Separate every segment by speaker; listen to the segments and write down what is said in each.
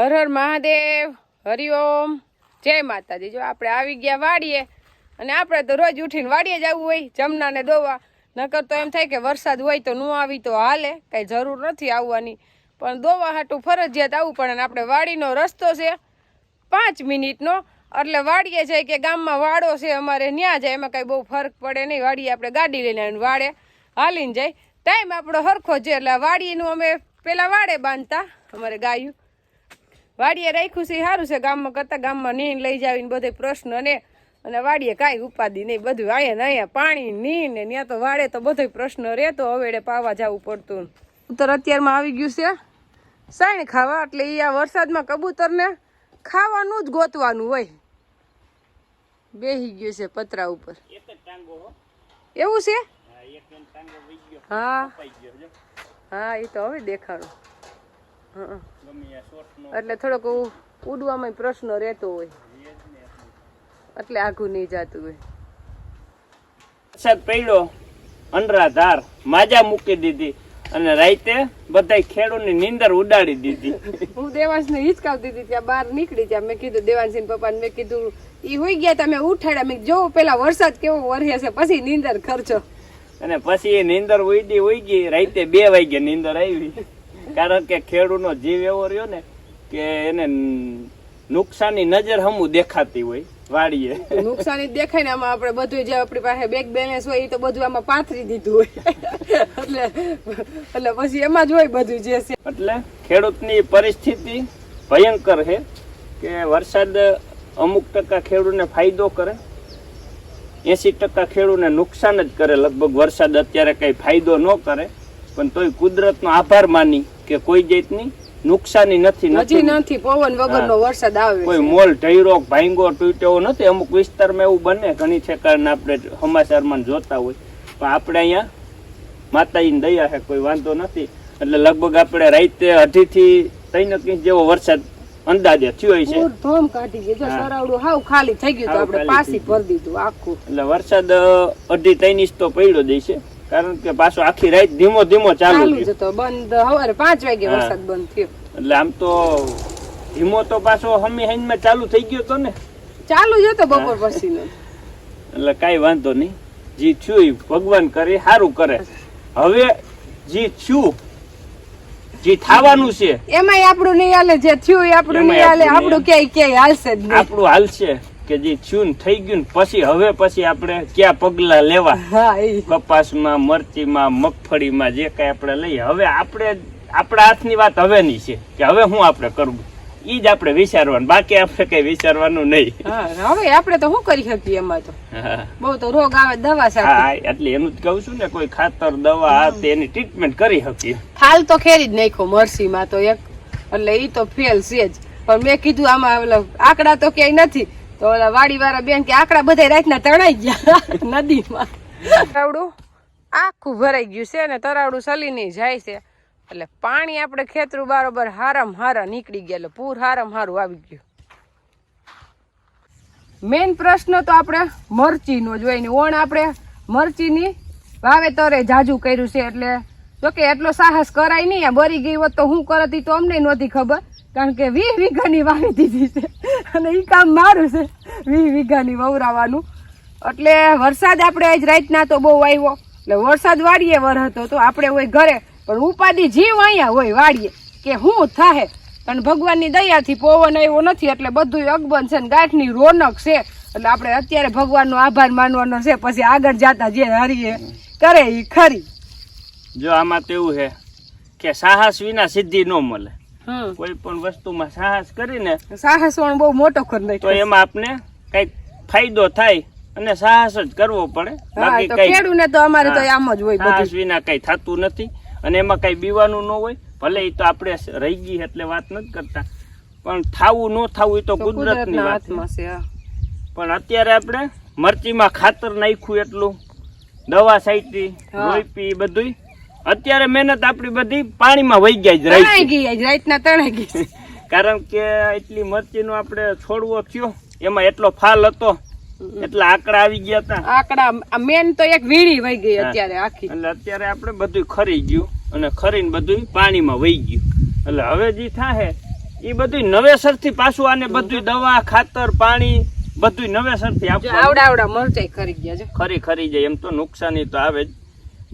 Speaker 1: હર હર મહાદેવ હરિઓમ જય માતાજી. જો આપણે આવી ગયા વાડીએ, અને આપણે તો રોજ ઉઠીને વાડીએ જવું હોય જમનાને દોવા. નકર તો એમ થાય કે વરસાદ હોય તો ન આવી તો હાલે, કાંઈ જરૂર નથી આવવાની. પણ દોવા હાટું ફરજિયાત આવવું પડે અને આપણે વાડીનો રસ્તો છે પાંચ મિનિટનો. એટલે વાડીએ જાય કે ગામમાં વાડો છે અમારે, ન્યા જાય, એમાં કાંઈ બહુ ફરક પડે નહીં. વાડીએ આપણે ગાડી લઈને વાડે, હાલીને જાય. ટાઈમ આપણો હરખો છે, એટલે વાડીનું અમે પહેલાં વાડે બાંધતા, અમારે ગાયું. વાડીએ રાખ્યું છે સારું છે ગામમાં કરતાં ગામમાં નીણ લઈ જાવીને બધે પ્રશ્ન ને. અને વાડીએ કાંઈ ઉપાધિ નહીં બધું અહીંયા ને અહીંયા પાણી નીણ ને ત્યાં તો વાડે તો બધો પ્રશ્ન રહેતો હવેડે પાવા જવું પડતું. ઉત્તર અત્યારમાં આવી ગયું છે સાણ ખાવા એટલે એ આ વરસાદમાં કબૂતરને ખાવાનું જ ગોતવાનું હોય. બેહી ગયું છે પતરા ઉપર. એવું છે? હા હા. એ તો હવે દેખાડો. એટલે થોડોક ઉડવામાં પ્રશ્ન રહેતો હોય. એટલે આઘું નહીં જાતું હોય.
Speaker 2: વરસાદ પડ્યો અનરાધાર માજા મૂકી દીધી અને રાતે બધા ખેડૂતની નીંદર ઉડાડી દીધી.
Speaker 1: હું દેવાંશને હિચકાવતી હતી ત્યાં બહાર નીકળી ત્યાં મેં કીધું દેવાંશી પપ્પાને મેં કીધું ઈ હોઈ ગયા તમે ઉઠાડ્યા. મેં જો જોવો પેલા વરસાદ કેવો વરસે છે પછી નીંદર ખર્ચો.
Speaker 2: અને પછી એ નીંદર ઉડી ઉઈ ગઈ. રાતે બે વાગે નીંદર આવી. કારણ કે ખેડૂતનો જીવ એવો રહ્યો ને કે એને નુકસાની નજર હમું દેખાતી હોય વાડીએ.
Speaker 1: નુકસાની દેખાય ને આમાં આપણે બધું જે આપણી પાસે બેક બેલેન્સ હોય એ તો બધું આમાં પાથરી દીધું હોય. એટલે એટલે પછી એમાં જ હોય બધું જે છે.
Speaker 2: એટલે ખેડૂતની પરિસ્થિતિ ભયંકર છે કે વરસાદ અમુક ટકા ખેડૂતને ફાયદો કરે એસી ટકા ખેડૂતને નુકસાન જ કરે. લગભગ વરસાદ અત્યારે કઈ ફાયદો ન કરે પણ તોય કુદરતનો આભાર માની કે કોઈ જાતની નુકસાની નથી નથી.
Speaker 1: નથી પવન વગરનો વરસાદ આવે
Speaker 2: કોઈ મોલ ઢયરો ભાંગો તૂટ્યો નથી. અમુક વિસ્તારમાં એવું બને ઘણી ઠેકાણે આપણે સમાચારમાં જોતા હોય. પણ આપણે અહીંયા માતાજીની દયા છે કોઈ વાંધો નથી. એટલે લગભગ આપણે રાતે અઢીથી ત્રણ ઇંચ જેવો વરસાદ અંદાજે થયો છે.
Speaker 1: ધોમ કાઢી ગયો સરાવડું હાવ ખાલી થઈ ગયું આપણે
Speaker 2: પાસી
Speaker 1: ભરી દીધું આખું.
Speaker 2: એટલે વરસાદ અઢી ત્રણ ઇંચ તો પડ્યો છે કારણ કે પાછો આખી રાત ધીમો ધીમો ચાલુ
Speaker 1: ચાલુ
Speaker 2: થયો.
Speaker 1: જ હતો બંધ. સવારે પાંચ વાગે વરસાદ બંધ થયો.
Speaker 2: એટલે આમ તો ધીમો તો પાછો હમી હાઈનમાં ચાલુ થઈ ગયો તો ને.
Speaker 1: ચાલુ જ હતો બપોર પછી
Speaker 2: એટલે કાંઈ વાંધો નહીં. જે થયું ભગવાન કરે સારું કરે. હવે જી થયું જે થવાનું છે
Speaker 1: એમાંય આપણું નહીં હાલે જે થયું એ આપણું નહીં હાલે
Speaker 2: આપણું
Speaker 1: આપણું ક્યાંય ક્યાંય હાલશે જ નહીં.
Speaker 2: આપણું હાલશે. કે જે થયું થઈ ગયું ને પછી હવે પછી આપણે ક્યાં પગલા લેવા? કપાસમાં મરચીમાં મગફળીમાં જે કઈ આપણે લઈએ. હવે આપણે આપણા હાથની વાત હવેની છે કે હવે હું આપણે કરવું? ઈ જ આપણે વિચારવાનું. બાકી આપણે કઈ વિચારવાનું નહીં.
Speaker 1: હવે આપણે તો શું કરી શકીએ એમાં તો? બહુ તો રોગ આવે દવા સાથે.
Speaker 2: હા એટલે એનું જ કહું છું ને કોઈ ખાતર દવા આ તે ટ્રીટમેન્ટ કરી શકીએ.
Speaker 1: ફાલ તો ખેરી જ નાખો મરસીમાં તો એક. એટલે ઈ તો ફેલ છે જ. પણ મેં કીધું આમાં આંકડા તો ક્યાંય નથી. તો ઓલા વાડી વાળા બેન કે આકડા બધા રાતના તણાઈ ગયા નદીમાં. તરાવડું આખું ભરાઈ ગયું છે ને તરાવડું સલીને જાય છે. એટલે પાણી આપણે ખેતરું બરોબર હારમ હારા નીકળી ગયા, એટલે પૂર હારમ હારું આવી ગયું. મેઇન પ્રશ્ન તો આપણે મરચીનો જ હોય ને ઓણ આપણે મરચીની વાવેતરે જાજુ કર્યું છે, એટલે જોકે એટલો સાહસ કરાય નહીં બરી ગઈ હોત તો હું કરતી તો અમને નહોતી ખબર. કારણ કે વીસ વીઘાની વાવી દીધી છે. અને એ કામ મારું છે. વીસ વીઘાની વવરાવાનું. એટલે વરસાદ આપણે આજ રાતના તો બહુ આવ્યો. એટલે વરસાદ વાડીએ વર હતો તો આપણે હોય ઘરે. પણ ઉપાધિ જીવ અહીંયા હોય વાડીએ કે હું થાહે? પણ ભગવાનની દયાથી પવન આવ્યો નથી એટલે બધું અગબન છે ને ગાંઠની રોનક છે. એટલે આપણે અત્યારે ભગવાનનો આભાર માનવાનો છે. પછી આગળ જતા જે હારીએ કરે એ ખરી.
Speaker 2: જો આમાં તો એવું છે કે સાહસ વિના સિદ્ધિ ન મળે. કોઈ પણ વસ્તુમાં સાહસ કરીને
Speaker 1: સાહસ પણ બહુ મોટો કરી
Speaker 2: તો એમાં આપને કંઈક ફાયદો થાય અને સાહસ જ કરવો પડે. બાકી કઈ
Speaker 1: ખેડૂને તો અમારે તો આમ જ હોય
Speaker 2: સાહસ વિના કઈ થતું નથી અને એમાં કઈ બીવાનું ન હોય. ભલે એ તો આપણે રહી ગઈ એટલે વાત નથી કરતા. પણ થાવું ન થાવું એ તો કુદરતની
Speaker 1: કુદરતના
Speaker 2: વાત છે. પણ અત્યારે આપણે મરચીમાં ખાતર નાખ્યું એટલું. દવા સાઈટી
Speaker 1: હા.
Speaker 2: રોપી બધું અત્યારે મહેનત આપણી બધી પાણીમાં વહી ગયા જ રહી.
Speaker 1: ગઈ રાતના તણાઈ ગઈ
Speaker 2: કારણ કે એટલી મરચીનો આપણે છોડવો થયો એમાં એટલો ફાલ હતો એટલા આંકડા આવી ગયા હતા.
Speaker 1: આકડા મેન તો એક વીણી વહી ગઈ અત્યારે આખી.
Speaker 2: એટલે અત્યારે આપણે બધું ખરી ગયું અને ખરીને બધું પાણીમાં વહી ગયું. એટલે હવે જે થાહે એ બધું નવેસરથી પાછું આને બધું દવા ખાતર પાણી બધું નવેસરથી
Speaker 1: જો આવડા આવડા મરચાઈ ખરી ગયા છે.
Speaker 2: ખરી ખરી જાય એમ તો નુકસાની તો આવે જ.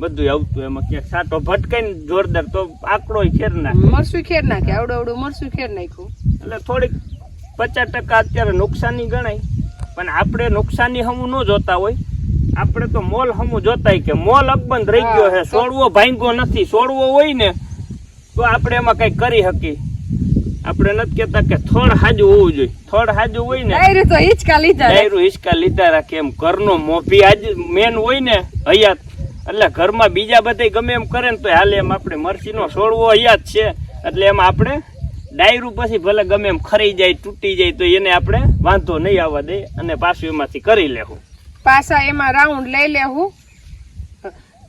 Speaker 2: બધું આવતું એમાં ક્યાંક સાટો ભટકાઈ ને જોરદાર તો આકડો ખેર નાખે.
Speaker 1: મરસું ખેર નાખે આવડું આવડું મરસું ખેર નાખ્યું.
Speaker 2: એટલે થોડીક પચાસ ટકા અત્યારે નુકસાની ગણાય. પણ આપણે નુકસાની હમું ન જોતા હોય. આપણે તો મોલ હમું જોતાય કે મોલ અકબંધ રહી ગયો છે સોડવો ભાંગ્યો નથી સોડવો હોય ને તો આપણે એમાં કઈ કરી શકીએ. આપણે નથી કેતા કે થોડ હાજુ હોવું જોઈએ. થોડ હાજુ હોય ને
Speaker 1: ડાયરું તો હિંચકા લીધા
Speaker 2: ડાયરું હિચકા લીધા રાખે એમ. ઘરનો મોભી આજ મેન હોય ને હયાત. એટલે ઘરમાં બીજા બધા ગમે એમ કરે ને તો હાલે એમ આપણે મરસીનો છોડવો હયાત છે. એટલે એમાં આપણે ડાયરું પછી ભલે ગમે એમ ખરી જાય તૂટી જાય તો એને આપણે વાંધો નહીં આવવા દે અને પાછું એમાંથી કરી લેવું.
Speaker 1: પાછા એમાં રાઉન્ડ લઈ લેવું.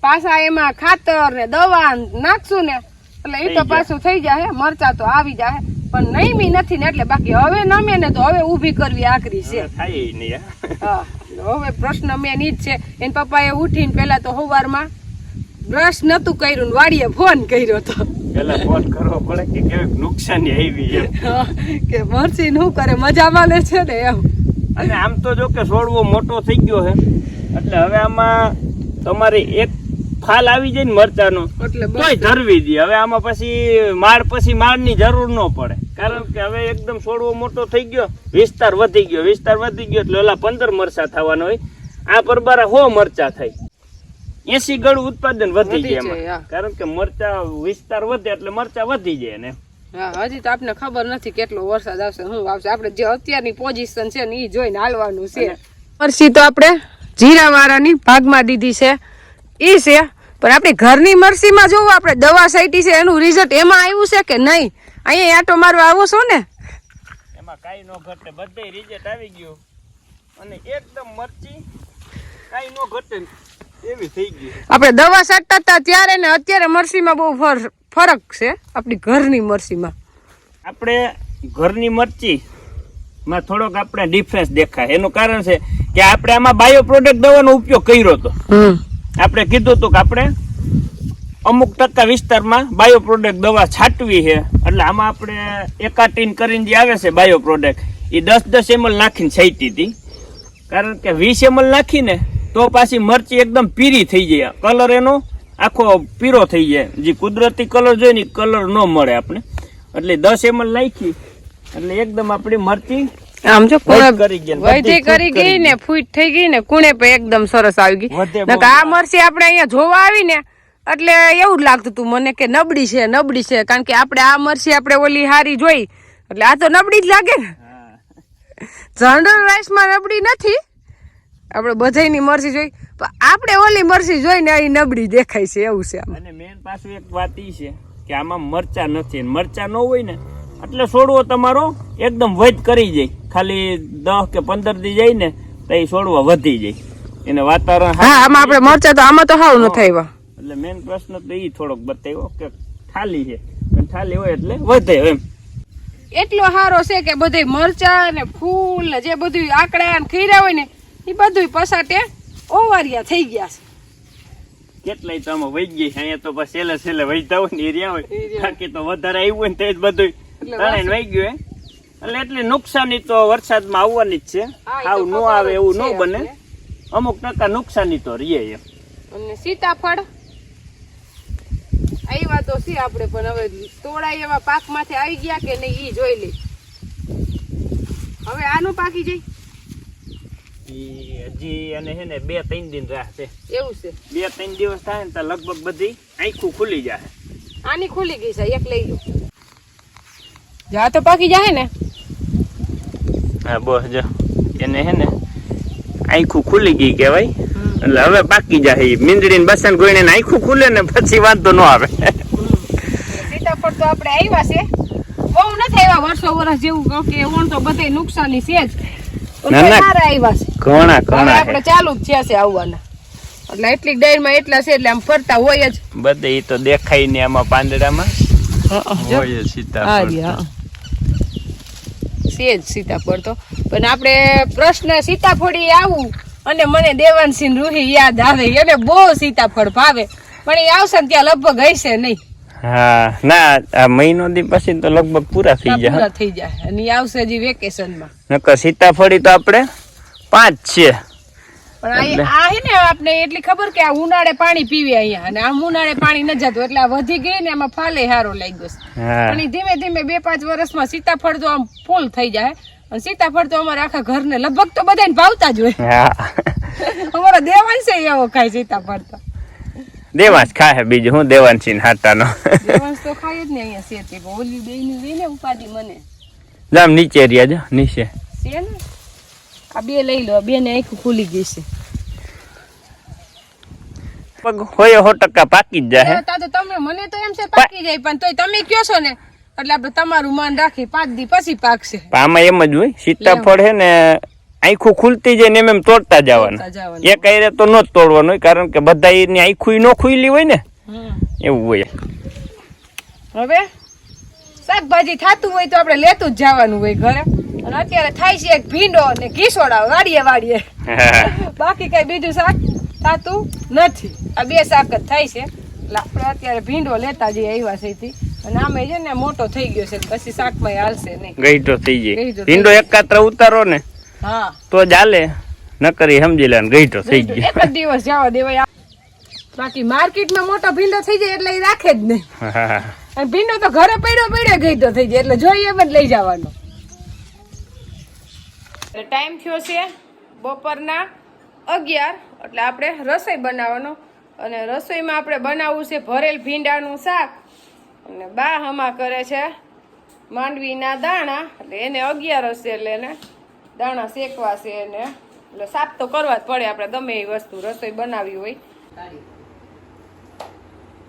Speaker 1: પાછા એમાં ખાતર ને દવા નાખશું ને એટલે એ તો પાછું થઈ જાય મરચા તો આવી જાય પણ નઈમી નથી ને એટલે બાકી હવે નમે ને તો હવે ઊભી કરવી આકરી છે.
Speaker 2: થાય નહીં હા.
Speaker 1: હવે પ્રશ્ન મેન ઈ જ છે. એન પપ્પાએ ઉઠીને પેલા તો સવારમાં બ્રશ નતું કર્યું ને વાડીએ ફોન કર્યો તો.
Speaker 2: પેલા ફોન કરવો પડે કે કેવી નુકસાની આવી
Speaker 1: કે મરસી નું કરે મજામાં લે છે ને એમ.
Speaker 2: અને આમ તો જો કે છોડવો મોટો થઈ ગયો છે. એટલે હવે આમાં તમારે એક ફાલ આવી જાય ને મરચાનો
Speaker 1: એટલે
Speaker 2: તોય ધરવી દે. હવે આમાં પછી માળ પછી માળની જરૂર ન પડે. કારણ કે હવે એકદમ છોડવો મોટો થઈ ગયો વિસ્તાર વધી ગયો વિસ્તાર વધી ગયો એટલે ઓલા પંદર મરચા થવાના હોય. આ પરબારા હો મરચા થાય એસી ગળું ઉત્પાદન વધી જાય એમાં. કારણ કે મરચા વિસ્તાર વધે એટલે મરચા વધી જાય ને.
Speaker 1: હા હજી તો આપને ખબર નથી કેટલો વરસાદ આવશે શું આવશે. આપણે જે અત્યારની પોઝિશન છે ને એ જોઈને હાલવાનું છે. પરસી તો આપણે જીરા વાળાની ભાગમાં દીધી છે. ઈ છે. પણ આપણી ઘરની મરસીમાં જોવું આપણે દવા સાઈટી છે એનું રિઝલ્ટ એમાં આવ્યું છે કે નહીં? અહીંયા આટો મારવા આવો છો ને?
Speaker 2: એમાં કાંઈ ન ઘટે બધે રિઝલ્ટ આવી ગયું. અને એકદમ મરચી કાંઈ ન ઘટે એવી થઈ ગઈ.
Speaker 1: આપણે દવા સાટતા હતા ત્યારે ને અત્યારે મરસીમાં બહુ ફર- ફરક છે આપણી ઘરની મરસીમાં.
Speaker 2: આપણે ઘરની મરચી માં થોડોક આપણે ડિફરન્સ દેખાય. એનું કારણ છે કે આપણે આમાં બાયો પ્રોડક્ટ દવાનો ઉપયોગ કર્યો હતો આપણે કીધું હતું કે આપણે અમુક ટકા વિસ્તારમાં બાયો પ્રોડક્ટ દવા છાંટવી છે. એટલે આમાં આપણે એકાટીન કરીને જે આવે છે બાયો પ્રોડક્ટ એ દસ દસ એમએલ નાખીને છાંટી હતી. કારણ કે વીસ એમલ નાખીને તો પાછી મરચી એકદમ પીરી થઈ જાય. કલર એનો આખો પીરો થઈ જાય. જે કુદરતી કલર જોઈએ ને કલર ન મળે આપણે. એટલે દસ એમલ નાખી. એટલે એકદમ આપણી મરચી
Speaker 1: આમ જો
Speaker 2: કરી ને
Speaker 1: ગઈ ને ફૂટ થઈ ગઈ ને કુણે પે એકદમ સરસ આવી ગઈ. આ મરસી આપણે અહીંયા જોવા આવી ને એટલે એવું જ લાગતું હતું મને કે નબળી છે નબળી છે કારણ કે આપણે આ મરસી આપણે ઓલી હારી જોઈ. એટલે આ તો નબળી જ લાગે ને. જનરલ રાઈસમાં નબળી નથી. આપણે બધાયની મરસી જોઈ. પણ આપણે ઓલી મરસી જોઈને અહીં નબળી દેખાય છે એવું છે
Speaker 2: અને મેન પાછું એક વાત ઈ છે કે આમાં મરચા નથી મરચા ન હોય ને એટલે છોડવો તમારો એકદમ વધ કરી જાય. ખાલી દસ કે પંદર દી જાય ને તો એ છોડવા વધી જાય. એને વાતાવરણ
Speaker 1: હા આમાં આપણે મરચા તો આમાં તો હાવ ન થાય.
Speaker 2: એટલે મેન પ્રશ્ન તો એ થોડોક બતાવ્યો કે થાલી છે. થાલી હોય એટલે વધે એમ.
Speaker 1: એટલો સારો છે કે બધે મરચા ને ફૂલ ને જે બધું આકડા ને ખીરા હોય ને એ બધું પસાટે ઓવારિયા થઈ ગયા છે.
Speaker 2: કેટલાય તો આમાં વહી ગઈ અહીંયા તો પછી છેલ્લે છેલ્લે વહીતા હોય ને એરિયા રહ્યા હોય બાકી તો વધારે આવ્યું હોય ને તે જ બધું
Speaker 1: એટલે
Speaker 2: વહી ગયું હે? એટલે નુકસાની તો વરસાદમાં આવવાની જ છે. આવ ન આવે એવું ન બને. અમુક ટકા નુકસાની તો રહીએ એમ
Speaker 1: અને સીતાફળ? આવ્યા તો છે આપણે પણ હવે તોડાય એવા પાકમાંથી આવી ગયા કે નહીં ઈ જોઈ લઈ હવે આનું પાકી જાય.
Speaker 2: હજી અને છે ને બે ત્રણ દિન રાહ છે.
Speaker 1: એવું છે.
Speaker 2: બે ત્રણ દિવસ થાય ને તો લગભગ બધી આખું ખુલી જાય
Speaker 1: આની ખુલી ગઈ છે એક લઈ લો જા તો પાકી જાય ને.
Speaker 2: હા બસ જો. એને હે ને આંખું ખુલી ગઈ કહેવાય. એટલે હવે પાકી જાય મીંદડી ને બસન ગોઈને ને આંખું ખુલે ને પછી વાંધો ન આવે.
Speaker 1: સીતાફળ તો આપણે આવ્યા છે. બહુ નથી આવ્યા વર્ષો વર્ષ જેવું કે ઓણ તો બધે નુકસાની છે જ.
Speaker 2: ઘણા ઘણા
Speaker 1: આપણે ચાલુ જ થયા છે આવવાના. એટલે એટલી ડાયરમાં એટલા છે એટલે આમ ફરતા હોય જ.
Speaker 2: બધે ઈ તો દેખાય ને આમાં પાંદડામાં. હોય સીતાફળ.
Speaker 1: છે જ સીતાફળ તો. પણ આપણે પ્રશ્ન સીતાફળી આવું અને મને દેવાનસિંહ રૂહી યાદ આવે. એને બહુ સીતાફળ ભાવે. પણ એ આવશે ને ત્યાં લગભગ હશે નહીં.
Speaker 2: હા ના આ મહિનો દી પછી તો લગભગ પૂરા થઈ જાય.
Speaker 1: પૂરા થઈ જાય. અને આવશે હજી વેકેશનમાં
Speaker 2: નકર સીતાફળી તો આપણે પાંચ છે.
Speaker 1: પણ આ આ હે ને આપણે એટલી ખબર કે આ ઉનાળે પાણી પીવે અહીંયા. અને આમ ઉનાળે પાણી ન જતું એટલે આ વધી ગઈ ને એમાં ફાલે હારો લાગ્યો પણ ધીમે ધીમે બે પાંચ વર્ષમાં સીતાફળ તો આમ ફૂલ થઈ જાય. અને સીતાફળ તો અમારા આખા ઘરને લગભગ તો બધાને ભાવતા જ હોય. અમારો દેવાંશ એવો ખાય સીતાફળ તો
Speaker 2: દેવાંશ ખાય બીજું હું દેવાંશી ને હાટાનો.
Speaker 1: દેવાંશ તો ખાય જ ને અહીંયા સેતી ઓલી બે ને ઉપાડી મને.
Speaker 2: જામ નીચે રહ્યા જો નીચે.
Speaker 1: છે ને? આ બે લઈ લો બે ને આખું ખુલી ગઈ છે.
Speaker 2: પગ હોય સો ટકા પાકી જ જાય
Speaker 1: તા તો તમે મને તો એમ છે પાકી જાય પણ તોય તમે કયો છો ને? એટલે આપણે તમારું માન રાખી પાંચ દી પછી પાકશે.
Speaker 2: આમાં એમ જ હોય સીતાફળ છે ને આખું ખુલતી જાય ને એમ એમ તોડતા જવાનું.
Speaker 1: તોડતા જવાનું.
Speaker 2: એક આયરે તો ન જ તોડવાનું હોય કારણ કે બધા એની આખું નો ખુલી હોય ને એવું હોય.
Speaker 1: હવે? શાકભાજી થાતું હોય તો આપણે લેતું જ જવાનું હોય ઘરે. અને અત્યારે થાય છે એક ભીંડો અને ઘીસોડા વાડીએ વાડીએ. બાકી કઈ બીજું શાક થાતું નથી. આ બે શાક જ થાય છે. એટલે આપણે અત્યારે ભીંડો લેતા જઈએ આવ્યા છે. અને આમે છે ને મોટો થઈ ગયો છે પછી શાકમાં હાલશે નહીં.
Speaker 2: ગઈઢો થઈ જાય ભીંડો એકાત્ર ઉતારો ને
Speaker 1: હા.
Speaker 2: તો હાલે. નકરી સમજી લે ગઈઢો થઈ ગયો.
Speaker 1: એક જ દિવસ જવા દેવાય. બાકી માર્કેટમાં મોટો ભીંડો થઈ જાય એટલે એ રાખે જ નહીં. અને ભીંડો તો ઘરે પડ્યો પડ્યો ગઈતો થઈ જાય. એટલે જોઈએ પણ લઈ જવાનો. ટાઈમ થયો છે બપોરના અગિયાર. એટલે આપણે રસોઈ બનાવવાનો. અને રસોઈમાં આપણે બનાવવું છે ભરેલ ભીંડાનું શાક. અને બા હમા કરે છે માંડવીના દાણા. એટલે એને અગિયાર હશે એટલે એને દાણા શેકવા છે એને. એટલે સાફ તો કરવા જ પડે. આપણે ગમે એ વસ્તુ રસોઈ બનાવી હોય.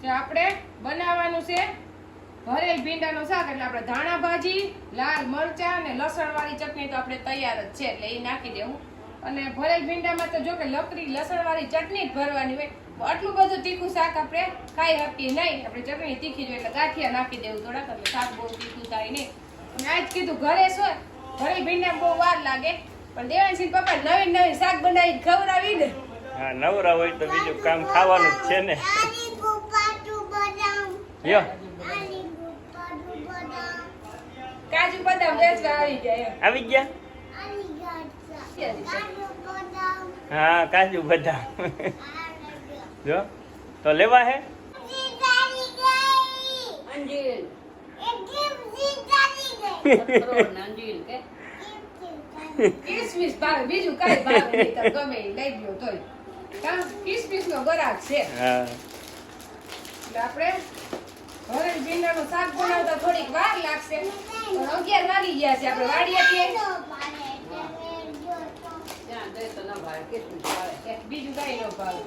Speaker 1: જે આપણે બનાવવાનું છે ભરેલ ભીંડાનું શાક એટલે આપણે ધાણા ભાજી લાલ મરચા અને લસણ વાળી ચટણી તો આપણે તૈયાર જ છે. એટલે એ નાખી દેવું. અને ભરેલ ભીંડામાં તો જો કે લકડી લસણ વાળી ચટણી જ ભરવાની હોય. આટલું બધું તીખું શાક આપણે ખાઈ શકીએ નહીં. આપણે ચટણી તીખી જોઈએ એટલે ગાંઠિયા નાખી દેવું થોડાક. એટલે શાક બહુ તીખું થાય નહીં. અને આજ કીધું ઘરે શું ભરેલ ભીંડા બહુ વાર લાગે. પણ દેવાંશી પપ્પા નવીન નવીન શાક બનાવી ખવડાવી ને
Speaker 2: હા નવરા હોય તો બીજું કામ ખાવાનું જ છે ને. યો
Speaker 1: કાજુ બદામ વેચવા આવી
Speaker 2: ગયા? હા કાજુ બધા જો તો લેવા હે?
Speaker 1: બીજું કાંઈ ભાવે ગમે લઈ લ્યો તોય. કિસમિસ નો ગરાક છે. આપણે હવે ભીંડાનું શાક બનાવતા થોડીક વાર લાગશે. અગિયાર વાગી ગયા છે આપણે વાડીએ છીએ. બીજું કાંઈ ન ભાવે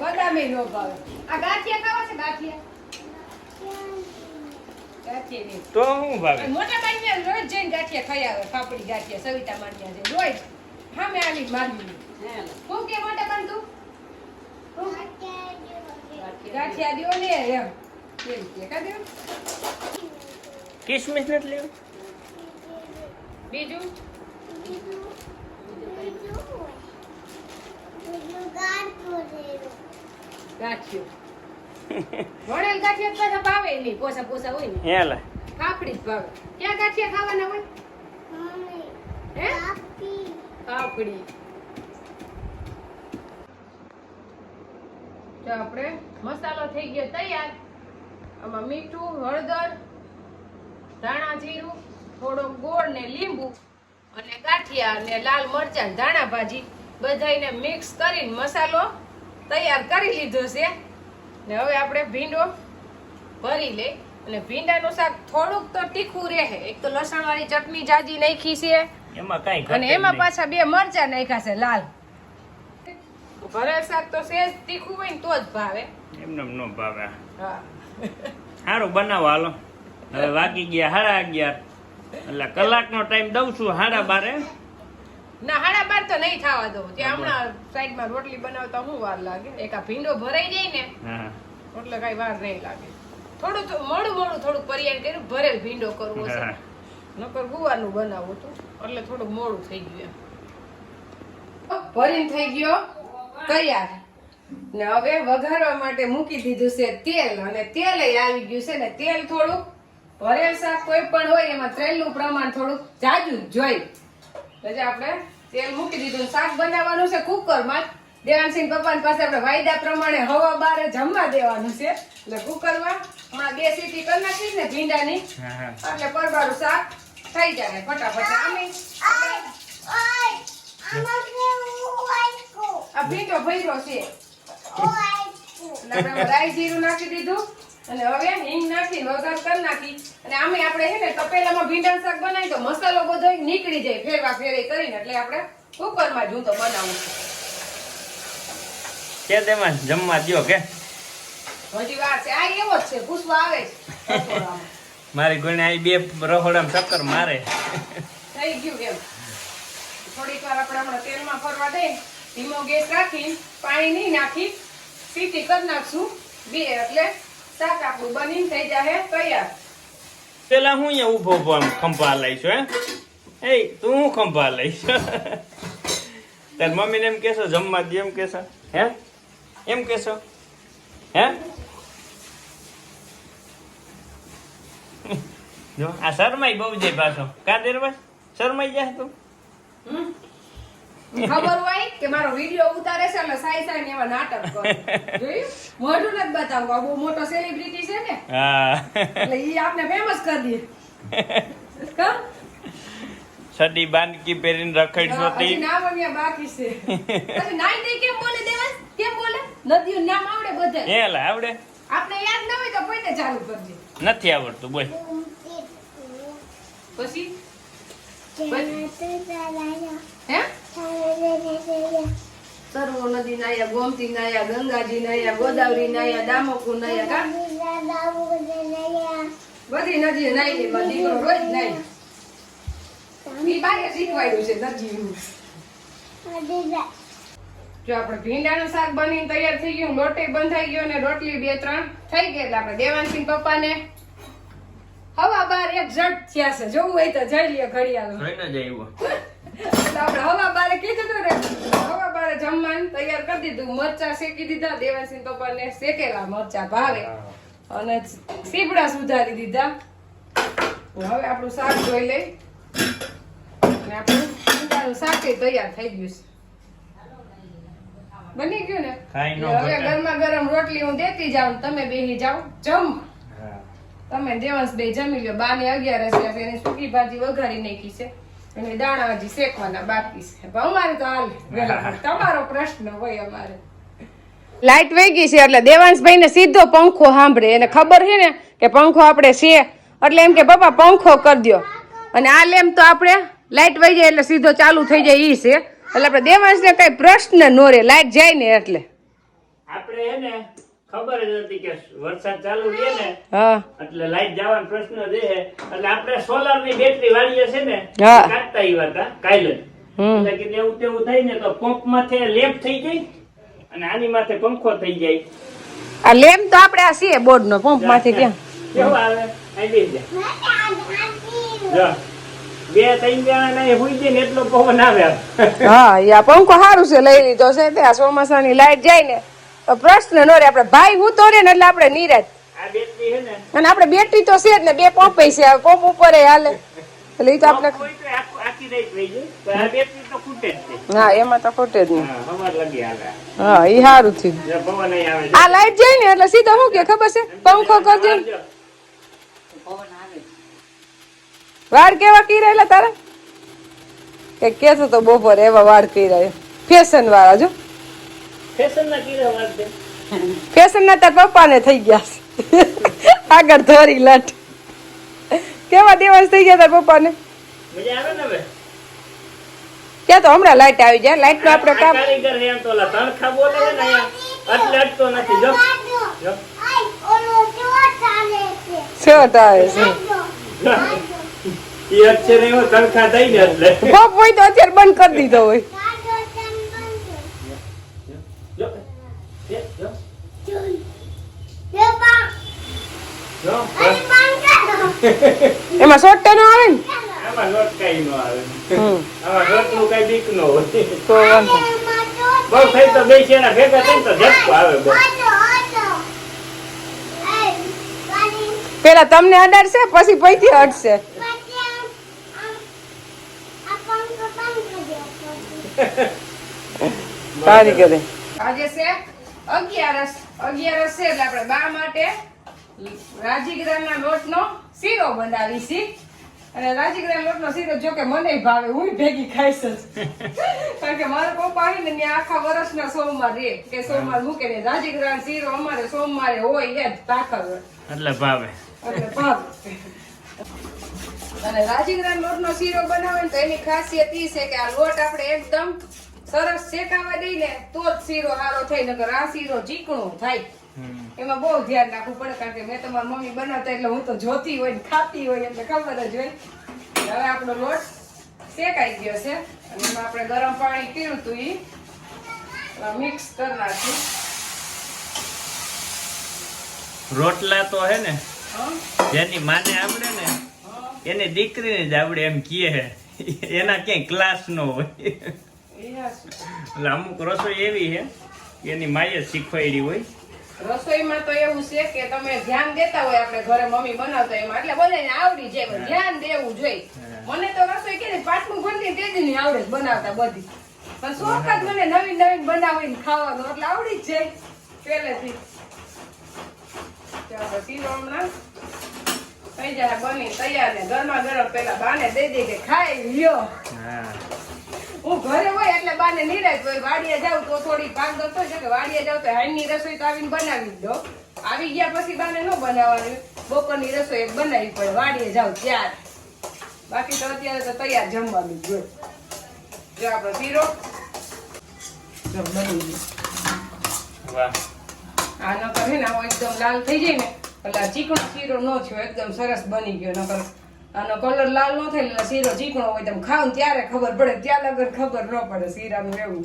Speaker 1: બદામે નો ભાવ. આ ગાંઠિયા ખાવા છે ગાંઠિયા? ગાંઠિયા
Speaker 2: તો હું ભાવે?
Speaker 1: મોટા બાઈને રોજ જઈને ગાંઠિયા ખાઈ આવે પાપડી ગાંઠિયા સવિતા માંડ્યા છે. રોજ. સામે આવી મારવી હું કે મોટા પણ તું? હું? ગાંઠિયા દ્યો ને એમ
Speaker 2: કિસમિસ નથી લેવું.
Speaker 1: બીજું? ગાંઠિયો. વણેલ ગાંઠિયા પાછા ભાવે નહીં પોસા પોસા હોય ને.
Speaker 2: હે લા.
Speaker 1: જ ભાવે. ક્યાં ગાંઠિયા ખાવાના હોય? હે? પાપડી તો આપણે મસાલો થઈ ગયો તૈયાર. આમાં મીઠું હળદર ધાણા જીરું થોડો ગોળ ને લીંબુ અને ગાંઠિયા અને લાલ મરચાં ધાણા ભાજી બધાયને મિક્સ કરીને મસાલો તૈયાર કરી લીધો છે. ને હવે આપણે ભીંડો ભરી લઈ અને ભીંડાનું શાક થોડુંક તો તીખું રહે. એક તો લસણ વાળી ચટણી જાજી નાખી છે
Speaker 2: એમાં કાંઈ
Speaker 1: અને એમાં પાછા બે મરચા નાખ્યા છે લાલ. ભરેલ શાક તો સેજ તીખું હોય ને તો જ ભાવે.
Speaker 2: એમને એમ નો ભાવે.
Speaker 1: હા.
Speaker 2: સારું બનાવો હાલો. હવે વાગી ગયા સાડા અગિયાર. એટલે કલાકનો ટાઈમ દઉં છું સાડા બારે.
Speaker 1: ના હાડા બાર તો નહીં થવા દઉં. ત્યાં હમણાં સાઈડમાં રોટલી બનાવતા હું વાર લાગે. એક આ ભીંડો ભરાઈ જાય ને એટલે કઈ વાર નહીં લાગે. થોડું મોડું મોડું થોડુંક પર્યાય કર્યું ભરેલ ભીંડો કરવો છે. નકર ગુવાનું બનાવવું હતું એટલે થોડું મોડું થઈ ગયું ભરીને થઈ ગયો? તૈયાર ને હવે વઘારવા માટે મૂકી દીધું છે તેલ અને તેલ આવી ગયું છે ને તેલ થોડુંક ભરેલ શાક કોઈ પણ હોય એમાં તેલનું પ્રમાણ થોડુંક જાજુ જોઈ એટલે આપણે તેલ મૂકી દીધું શાક બનાવવાનું છે કુકરમાં દેવાનસિંહ પપ્પાની પાસે આપણે વાયદા પ્રમાણે હવા બહાર જમવા દેવાનું છે એટલે કુકરમાં હમણાં બે સીટી કરી નાખી ને ભીંડાની એટલે પરબારું શાક થઈ જાય ફટાફટ આમે આ ભીંડો ભર્યો છે. રાઈ જીરું નાખી દીધું. અને હવે હિંગ નાખી વઘાર કરી નાખી. અને આમે આપણે છે ને તપેલામાં ભીંડા શાક બનાવી તો મસાલો બધો નીકળી જાય ફેરવા ફેરે કરીને. એટલે આપણે કુકરમાં જૂતો બનાવું છું.
Speaker 2: કે તેમાં જમવા દ્યો કે?
Speaker 1: હજી વાર છે. આ એવો જ છે. પૂછવા આવે છે
Speaker 2: મારી ગુણે આ બે રહોડામાં ચક્કર મારે.
Speaker 1: થઈ ગયું એમ. થોડીક વાર આપણે હમણાં તેલમાં ફરવા દઈ ધીમો ગેસ રાખી પાણી નહીં નાખી સીટી કરી નાખશું. બે એટલે શાક આપણું બનીને થઈ જાય તૈયાર.
Speaker 2: પેલા હું અહીંયા ઊભો ઊભો આમ ખંભા લઈશું હે? એ તું હું ખંભા લઈશ? તાર મમ્મીને એમ કેશો જમવા દે એમ કેશો હે? એમ કેશો હે? જો આ શરમાઈ બહુ જાય પાછો. કા દેરવા શરમાઈ જાય તું?
Speaker 1: ખબર હોય કે મારો વીડિયો ઉતારે છે એટલે સાઈ સાઈ ને એવા નાટક કરે. જોયું મોઢું નથી બતાવવું બહુ મોટો સેલિબ્રિટી છે ને.
Speaker 2: હા.
Speaker 1: એટલે ઈ આપને ફેમસ કરી દે. કા?
Speaker 2: સડી બાંધકી પહેરીને રખડશો
Speaker 1: હા, નામ અહીંયા બાકી છે. પછી નાઈ દે કેમ બોલે દેવાંશ? કેમ બોલે? નદીનું નામ આવડે બધે.
Speaker 2: એ લા આવડે.
Speaker 1: આપણે યાદ ન હોય તો કોઈને ચાલુ કરજે.
Speaker 2: નથી આવડતું બોલ.
Speaker 1: પછી? હે? સર્વો નદી નાયા, ગોમતી નાયા, ગંગાજી નાયા, ગોદાવરી નાયા દામોકુ નાયા બધી નદી નાઈ લે દીકરો રોજ નાઈ. શાક બનીને તૈયાર થઈ ગયું, લોટે બંધ થઈ ગયો ને રોટલી બે ત્રણ થઈ ગઈ એટલે આપણે દેવાનસિંહ પપ્પાને હવા બાર એક જટ થયા છે. જોવું હોય તો જઈ લે ઘડિયાળ. તૈયાર કરી દીધું. મરચા શેકી દીધા પપ્પાને શેકેલા મરચા ભાવે. અને સીપડા સુધારી દીધા. હવે આપણું શાક જોઈ લઈ. અને આપણું શાક તૈયાર થઈ ગયું છે. બની ગયું ને? હવે ગરમા ગરમ રોટલી હું દેતી જાઉં તમે બેહી જાઓ જમ તમે દેવાંશ બે જમી લ્યો. બા ને અગિયાર હશે એની સૂકી ભાજી વઘારી નાખી છે. અને દાણા હજી શેકવાના બાકી છે. અમારે તો હાલ તમારો પ્રશ્ન હોય અમારે. લાઈટ વહી ગઈ છે એટલે દેવાંશભાઈ ને સીધો પંખો સાંભળે. એને ખબર છે ને કે પંખો આપણે છે. એટલે એમ કે પપ્પા પંખો કરી દ્યો. અને આ લેમ તો આપણે લાઈટ વહી જાય એટલે સીધો ચાલુ થઈ જાય ઈ છે. એટલે આપણે દેવાંશને કઈ પ્રશ્ન નો રે લાઈટ જાય ને એટલે.
Speaker 2: આપણે હે ને ખબર જ હતી કે વરસાદ ચાલુ રહે ને
Speaker 1: હા.
Speaker 2: એટલે લાઈટ જવાનો પ્રશ્ન રહે એટલે આપણે સોલારની બેટરી વાળીએ છે ને કાઢતા આવ્યા હતા કાલે એટલે કે એવું તેવું થઈ ને તો પંપ માથે લેપ થઈ જાય અને આની માથે પંખો થઈ જાય.
Speaker 1: આ લેમ્પ તો આપણે આ છે બોર્ડ નો પંપમાંથી ક્યાં
Speaker 2: કેવું આવે? અહીં જા. બે ત્રણ જણા ને હુઈ જાય ને એટલો પવન આવે.
Speaker 1: હા યા પંખો સારું છે લઈ લીધો છે તે આ ચોમાસાની લાઈટ જાય ને પ્રશ્ન ન રે આપણે ભાઈ હું તો રે ને એટલે આપણે નિરાજ
Speaker 2: આ બેટરી છે ને.
Speaker 1: અને આપણે બેટરી તો છે જ ને બે પંપ છે પંપ ઉપર હાલે. એટલે એ તો આપણે હા એમાં તો ખોટે જ નહીં.
Speaker 2: હા
Speaker 1: ઈ સારું થયું. આ લાઈટ જાય ને એટલે સીધા શું કે ખબર છે? પંખો કરજો. વાળ કેવા કીરાયેલા તારા? કે કેતો તો બપોર એવા વાળ કીરાય ફેશન વાળા જો.
Speaker 2: ફેશન ના
Speaker 1: તાર પપ્પાને થઈ ગયા આગળ ધોરી લટ. કેવા દિવસ થઈ ગયા તાર પપ્પાને?
Speaker 2: ને
Speaker 1: ક્યાં તો હમણાં લાઈટ આવી જાય. લાઈટ નો આપણે કામ
Speaker 2: કારીગર એમ તો ઓલા તણખા બોલે છે ને અહીંયા. એટલે અટતો નથી. જો. જો.
Speaker 1: શર્ટ આવે છે.
Speaker 2: ઈ અક્ષર તણખા થઈ ને એટલે.
Speaker 1: પપ હોય તો અત્યારે બંધ કરી દીધો હોય
Speaker 2: જો એ, જો જો બસ.
Speaker 1: એમાં શોર્ટ નો આવે ને?
Speaker 2: એમાં લોટ કાંઈ ન આવે. આમાં લોટનું કઈ બીક નો હોય.
Speaker 1: તો વાંધો
Speaker 2: બહુ થઈ તો બે શેણા ભેગા થઈ તો ઝટકો આવે બહુ
Speaker 1: પેલા તમને અડાડશે પછી પૈથી અડશે. સારી કરે આજે છે અગિયારસ. એટલે આપણે બા માટે રાજીગ્રામના લોટનો શીરો બનાવી અને રાજીગ્રામ લોટનો શીરો જો કે મને ભાવે હું ભેગી ખાઈશ જ. કારણ કે મારા પપ્પા છે ને ત્યાં આખા વર્ષના સોમવાર રે કે સોમવાર મૂકે ને રાજીગ્રામ શીરો અમારે સોમવારે હોય એ જ તાકર
Speaker 2: એટલે ભાવે.
Speaker 1: એટલે ભાવ. અને રાજીગ્રામ લોટનો શીરો બનાવે તો એની ખાસિયત ઈ છે કે આ લોટ આપણે એકદમ સરસ શેકાવા દઈએ તો જ શીરો સારો થાય નકર આ શીરો ચીકણો થાય. એમાં બહુ ધ્યાન રાખવું પડે કારણ કે મેં તમારી મમ્મી બનાવતા એટલે હું તો જોતી હોય ને ખાતી હોય એટલે ખબર જ હોય. હવે આપણો લોટ શેકાઈ ગયો છે. અને એમાં આપણે ગરમ પાણી પીવું તું ઈ. મિક્સ કરી નાખ્યું
Speaker 2: રોટલા તો હે ને જેની માને આવડે ને એને દીકરીને જ આવડે એમ કીએ એના ક્યાંય ક્લાસ નો હોય. એટલે અમુક રસોઈ એવી છે કે એની માએ શીખવાડી હોય.
Speaker 1: રસોઈમાં તો એવું છે કે તમે ધ્યાન દેતા હોય આપણે ઘરે મમ્મી બનાવતા એમાં. એટલે બધાને આવડી જાય ધ્યાન દેવું જોઈએ. મને તો રસોઈ કે પાટલું ભરતી તે જ નહીં આવડે બનાવતા બધી. પણ શોખ જ મને નવીન નવીન બનાવીને ખાવાનું એટલે આવડી જ જાય પહેલેથી. ચાલો શીરો હમણાં. થઈ જાય બની તૈયાર ને ગરમા ગરમ પેલા બાને દઈ દે કે ખાઈ લ્યો.
Speaker 2: હા.
Speaker 1: હું ઘરે હોય એટલે બાને નિરાશ હોય. વાડીએ જાઉં તો થોડી પાક દતો છે કે વાડીએ જાઉં તો હાઈની રસોઈ તો આવીને બનાવી જ દો. આવી ગયા પછી બાને ન બનાવવાની. બપોરની રસોઈ એક બનાવી પડે વાડીએ જાઉં ત્યાર. બાકી તો અત્યારે તો તૈયાર જમવાનું જો જો આપણો શીરો. બની ગયો. આ નકર હે ને એકદમ લાલ થઈ જાય ને એટલે ચીકણો શીરો ન થયો એકદમ સરસ બની ગયો. નકર આનો કલર લાલ ન થાય એટલે શીરો ચીકણો હોય તમે ખાવ ત્યારે ખબર પડે ત્યાં લગર ખબર ન પડે શીરાનું એવું.